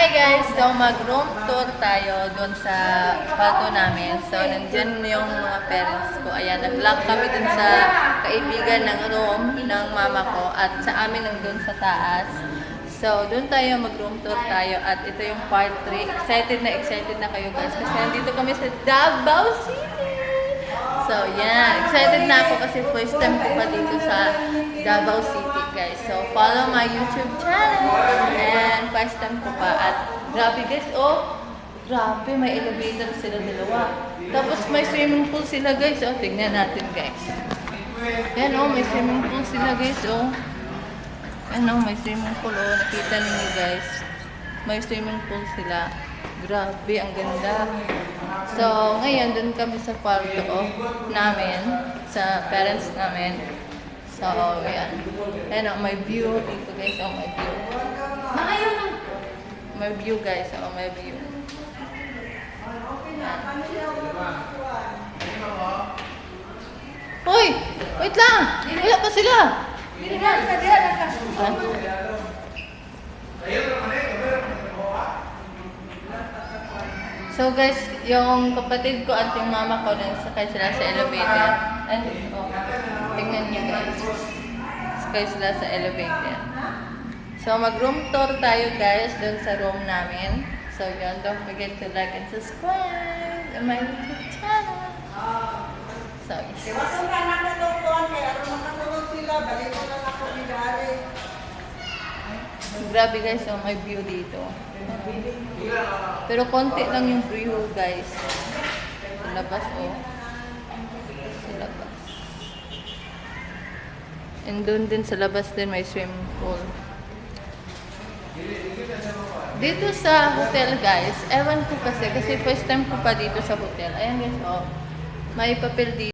Hi guys! So mag-room tour tayo doon sa kwarto namin. So nandyan yung mga parents ko. Ayan, nag-lock kami dun sa kaibigan ng room ng mama ko at sa amin nandun sa taas. So doon tayo mag-room tour tayo at ito yung part 3. Excited na excited na kayo guys kasi nandito kami sa Davao City! So, yan. Excited na ako kasi first time ko pa dito sa Davao City, guys. So, follow my YouTube channel. And first time ko pa. At grabe, guys. Oh, grabe. May elevator sila dalawa. Tapos may swimming pool sila, guys. Oh, tingnan natin, guys. Yan, oh. May swimming pool sila, guys. Oh. Yan, oh. May swimming pool, oh. Nakita ninyo, guys. May swimming pool sila. Grabe, ang ganda. So, ngayon, dun kami sa kwarto oh, namin, sa parents namin. So, ayan. Ayan, oh, may view dito, guys. Oh, may view. May view, guys. Oh, may view. Hoy! Wait lang! Wala pa sila! Ha? So guys, yung kapatid ko at yung mama ko nagsakay sila sa elevator. And, oh, tingnan niyo guys. Sakay sila sa elevator. So mag-room tour tayo guys dun sa room namin. So yun, don't forget to like and subscribe to my YouTube channel. So, yes. Iwasan ka na na doon kaya makasunod sila, balik ko na ako ni Gary. Grabe guys, oh, may view dito. Pero konti lang yung view guys. Sa labas oh. Sa labas. And doon din sa labas din may swimming pool. Dito sa hotel guys, ewan ko kasi, kasi first time ko pa dito sa hotel. Ayan guys, oh. May papel dito.